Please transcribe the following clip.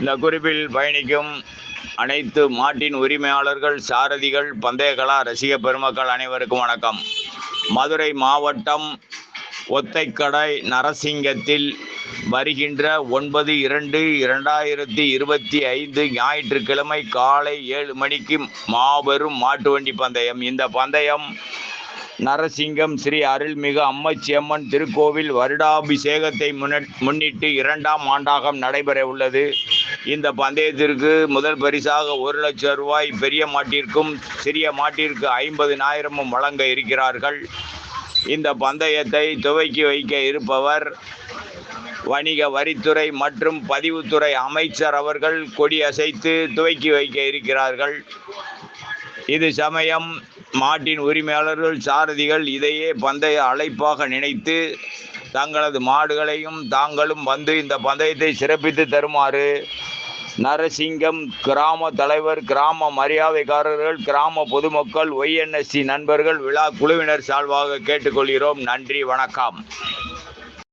இந்த குறிப்பில் பயணிக்கும் அனைத்து மாட்டின் உரிமையாளர்கள் சாரதிகள் பந்தயகலா ரசிக பெருமக்கள் அனைவருக்கும் வணக்கம். மதுரை மாவட்டம் ஒத்தைக்கடை நரசிங்கத்தில் வருகின்ற ஒன்பது இரண்டு இரண்டாயிரத்தி இருபத்தி ஐந்து ஞாயிற்றுக்கிழமை காலை ஏழு மணிக்கு மாபெரும் மாட்டு வண்டி பந்தயம். இந்த பந்தயம் நரசிங்கம் ஸ்ரீ அருள்மிகு அம்மச்சியம்மன் திருக்கோவில் வருடாபிஷேகத்தை முன்னிட்டு இரண்டாம் ஆண்டாக நடைபெற உள்ளது இந்த பந்தயத்திற்கு முதல் பரிசாக ஒரு லட்சம் ரூபாய் பெரிய மாட்டிற்கும் சிறிய மாட்டிற்கு ஐம்பதினாயிரமும் வழங்க இருக்கிறார்கள். இந்த பந்தயத்தை துவக்கி வைக்க இருப்பவர் வணிக வரித்துறை மற்றும் பதிவுத்துறை அமைச்சர் அவர்கள் கொடியசைத்து துவக்கி வைக்க இருக்கிறார்கள். இது சமயம் மாட்டின் உரிமையாளர்கள் சாரதிகள் இதையே பந்தய அழைப்பாக நினைத்து தங்களது மாடுகளையும் தாங்களும் வந்து இந்த பந்தயத்தை சிறப்பித்து தருமாறு நரசிங்கம் கிராம தலைவர் கிராம மரியாதைக்காரர்கள் கிராம பொதுமக்கள் ஒய்என்எஸ்சி நண்பர்கள் விழா குழுவினர் சார்பாக கேட்டுக்கொள்கிறோம். நன்றி வணக்கம்.